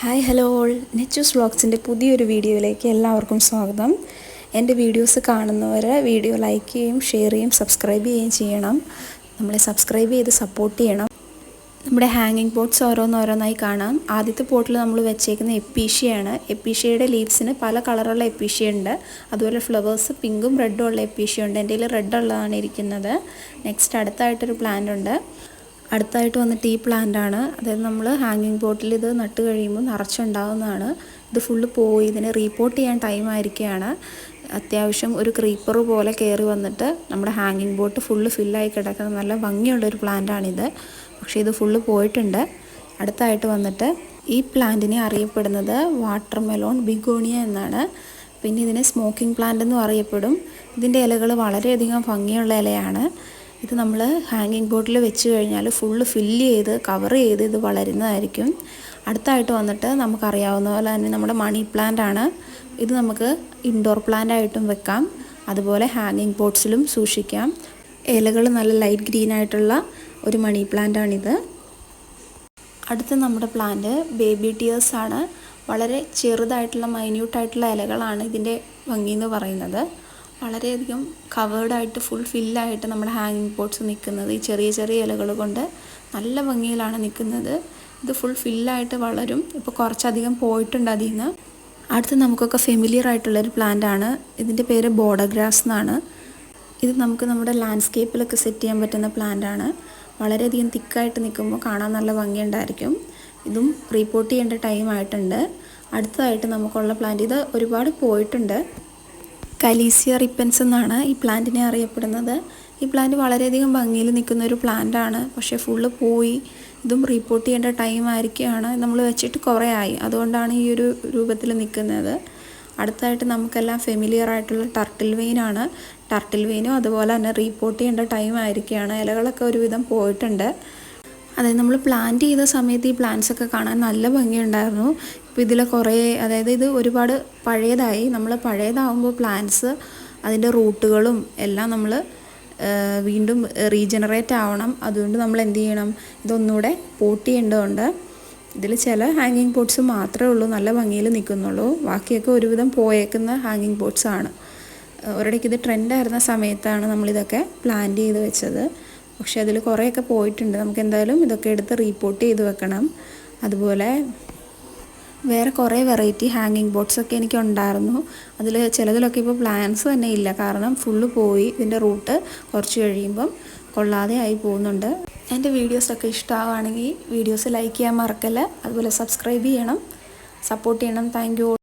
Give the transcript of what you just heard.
Hi hello all Nechu's വ്ളോഗ്സിന്റെ പുതിയൊരു വീഡിയോയിലേക്ക് എല്ലാവർക്കും സ്വാഗതം. എന്റെ വീഡിയോസ് കാണുന്നവർ വീഡിയോ ലൈക്ക് ചെയ്യുകയും ഷെയർ ചെയ്യുകയും സബ്സ്ക്രൈബ് ചെയ്യുകയും ചെയ്യണം. നമ്മളെ സബ്സ്ക്രൈബ് ചെയ്ത് സപ്പോർട്ട് ചെയ്യണം. നമ്മുടെ ഹാങ്ങിങ് പോട്ട്സ് ഓരോന്നോരോന്നായി കാണാം. ആദ്യത്തെ പോട്ടിൽ നമ്മൾ വെച്ചേക്കുന്ന എപ്പീഷ്യയാണ് എപ്പീഷ്യയുടെ ലീവ്സിന് പല കളറുള്ള എപ്പീഷ്യ ഉണ്ട്. അതുപോലെ ഫ്ലവേഴ്സ് പിങ്കും റെഡും ഉള്ള എപ്പീഷ്യ ഉണ്ട്. എന്റെ കയ്യിൽ റെഡ് ഉള്ളതാണ് ഇരിക്കുന്നത്. നെക്സ്റ്റ് അടുത്തായിട്ടൊരു പ്ലാന്റ് ഉണ്ട്. അടുത്തായിട്ട് വന്ന ഈ പ്ലാന്റ് ആണ്. അതായത് നമ്മൾ ഹാങ്ങിങ് ബോട്ടിൽ ഇത് നട്ട് കഴിയുമ്പോൾ നിറച്ചുണ്ടാവുന്നതാണ്. ഇത് ഫുള്ള് പോയി. ഇതിനെ റീപോർട്ട് ചെയ്യാൻ ടൈം ആയിരിക്കുകയാണ് അത്യാവശ്യം ഒരു ക്രീപ്പർ പോലെ കയറി വന്നിട്ട് നമ്മുടെ ഹാങ്ങിങ് ബോട്ട് ഫുള്ള് ഫില്ലായി കിടക്കുന്ന നല്ല ഭംഗിയുള്ളൊരു പ്ലാന്റാണിത് പക്ഷേ ഇത് ഫുള്ള് പോയിട്ടുണ്ട്. അടുത്തായിട്ട് വന്നിട്ട് ഈ പ്ലാന്റിനെ അറിയപ്പെടുന്നത് വാട്ടർ മെലോൺ ബിഗോണിയ എന്നാണ്. പിന്നെ ഇതിനെ സ്മോക്കിംഗ് പ്ലാന്റ് എന്നും അറിയപ്പെടും ഇതിന്റെ ഇലകൾ വളരെയധികം ഭംഗിയുള്ള ഇലയാണ്. ഇത് നമ്മൾ ഹാങ്ങിങ് ബോട്ടിൽ വെച്ച് കഴിഞ്ഞാൽ ഫുള്ള് ഫില്ല് ചെയ്ത് കവർ ചെയ്ത് ഇത് വളരുന്നതായിരിക്കും. അടുത്തായിട്ട് വന്നിട്ട് നമുക്കറിയാവുന്ന പോലെ തന്നെ നമ്മുടെ മണി പ്ലാന്റ് ആണ്. ഇത് നമുക്ക് ഇൻഡോർ പ്ലാന്റ് ആയിട്ടും വെക്കാം. അതുപോലെ ഹാങ്ങിങ് പോട്ട്സിലും സൂക്ഷിക്കാം. ഇലകൾ നല്ല ലൈറ്റ് ഗ്രീൻ ആയിട്ടുള്ള ഒരു മണി പ്ലാന്റ് ആണിത്. അടുത്ത നമ്മുടെ പ്ലാന്റ് ബേബി ടിയേഴ്സ് ആണ്. വളരെ ചെറുതായിട്ടുള്ള മൈന്യൂട്ടായിട്ടുള്ള ഇലകളാണ് ഇതിന്റെ ഭംഗി എന്ന് പറയുന്നത്. വളരെയധികം കവേർഡായിട്ട് ഫുൾ ഫില്ലായിട്ട് നമ്മുടെ ഹാങ്ങിങ് പോട്ട്സ് നിൽക്കുന്നത്. ഈ ചെറിയ ചെറിയ ഇലകൾ കൊണ്ട് നല്ല ഭംഗിയിലാണ് നിൽക്കുന്നത്. ഇത് ഫുൾ ഫില്ലായിട്ട് വളരും. ഇപ്പോൾ കുറച്ചധികം പോയിട്ടുണ്ട് അതിൽ നിന്ന്. അടുത്ത് നമുക്കൊക്കെ ഫെമിലിയർ ആയിട്ടുള്ളൊരു പ്ലാന്റ് ആണ്. ഇതിന്റെ പേര് ബോഡഗ്രാസ് എന്നാണ്. ഇത് നമുക്ക് നമ്മുടെ ലാൻഡ്സ്കേപ്പിലൊക്കെ സെറ്റ് ചെയ്യാൻ പറ്റുന്ന പ്ലാന്റ് ആണ്. വളരെയധികം തിക്കായിട്ട് നിൽക്കുമ്പോൾ കാണാൻ നല്ല ഭംഗിയുണ്ടായിരിക്കും. ഇതും റീപ്പോർട്ട് ചെയ്യേണ്ട ടൈം ആയിട്ടുണ്ട്. അടുത്തതായിട്ട് നമുക്കുള്ള പ്ലാന്റ് ഇത് ഒരുപാട് പോയിട്ടുണ്ട്. കലീസിയ റിപ്പൻസ് എന്നാണ് ഈ പ്ലാന്റിനെ അറിയപ്പെടുന്നത്. ഈ പ്ലാന്റ് വളരെയധികം ഭംഗിയിൽ നിൽക്കുന്ന ഒരു പ്ലാന്റ് ആണ് പക്ഷേ ഫുള്ള് പോയി ഇതും റിപ്പോർട്ട് ചെയ്യേണ്ട ടൈം ആയിരിക്കുകയാണ്. നമ്മൾ വെച്ചിട്ട് കുറേ ആയി. അതുകൊണ്ടാണ് ഈ ഒരു രൂപത്തിൽ നിൽക്കുന്നത്. അടുത്തായിട്ട് നമുക്കെല്ലാം ഫെമിലിയർ ആയിട്ടുള്ള ടർട്ടിൽ വെയിനാണ് ടർട്ടിൽ വെയിനും അതുപോലെ തന്നെ റീപ്പോർട്ട് ചെയ്യേണ്ട ടൈം ആയിരിക്കുകയാണ്. ഇലകളൊക്കെ ഒരുവിധം പോയിട്ടുണ്ട്. അതായത് നമ്മൾ പ്ലാന്റ് ചെയ്ത സമയത്ത് ഈ പ്ലാന്റ്സ് ഒക്കെ കാണാൻ നല്ല ഭംഗിയുണ്ടായിരുന്നു. ഇപ്പോൾ ഇതിൽ കുറേ അതായത് ഇത് ഒരുപാട് പഴയതായി. നമ്മൾ പഴയതാവുമ്പോൾ പ്ലാന്റ്സ് അതിന്റെ റൂട്ടുകളും എല്ലാം നമ്മൾ വീണ്ടും റീജനറേറ്റ് ആവണം. അതുകൊണ്ട് നമ്മൾ എന്ത് ചെയ്യണം? ഇതൊന്നുകൂടെ പോട്ട് ചെയ്യേണ്ടതുണ്ട്. ഇതിൽ ചില ഹാങ്ങിങ് പോട്ട്സ് മാത്രമേ ഉള്ളൂ. നല്ല ഭംഗിയിൽ നിൽക്കുന്നുള്ളൂ. ബാക്കിയൊക്കെ ഒരുവിധം പോയേക്കുന്ന ഹാങ്ങിങ് പോട്ട്സ് ആണ്. ഒരിടയ്ക്ക് ഇത് ട്രെൻഡായിരുന്ന സമയത്താണ് നമ്മളിതൊക്കെ പ്ലാന്റ് ചെയ്ത് വെച്ചത്. പക്ഷേ അതിൽ കുറേയൊക്കെ പോയിട്ടുണ്ട്. നമുക്ക് എന്തായാലും ഇതൊക്കെ എടുത്ത് റീപ്പോർട്ട് ചെയ്ത് വെക്കണം. അതുപോലെ വേറെ കുറേ വെറൈറ്റി ഹാങ്ങിങ് ബോട്ട്സ് ഒക്കെ എനിക്ക് ഉണ്ടായിരുന്നു അതിൽ ചിലതിലൊക്കെ ഇപ്പോൾ പ്ലാൻസ് തന്നെ ഇല്ല. കാരണം ഫുള്ള് പോയി. ഇതിന്റെ റൂട്ട് കുറച്ച് കഴിയുമ്പം കൊള്ളാതെ ആയി പോകുന്നുണ്ട്. എന്റെ വീഡിയോസൊക്കെ ഇഷ്ടമാവുകയാണെങ്കിൽ വീഡിയോസ് ലൈക്ക് ചെയ്യാൻ മറക്കല്ല. അതുപോലെ സബ്സ്ക്രൈബ് ചെയ്യണം. സപ്പോർട്ട് ചെയ്യണം. താങ്ക്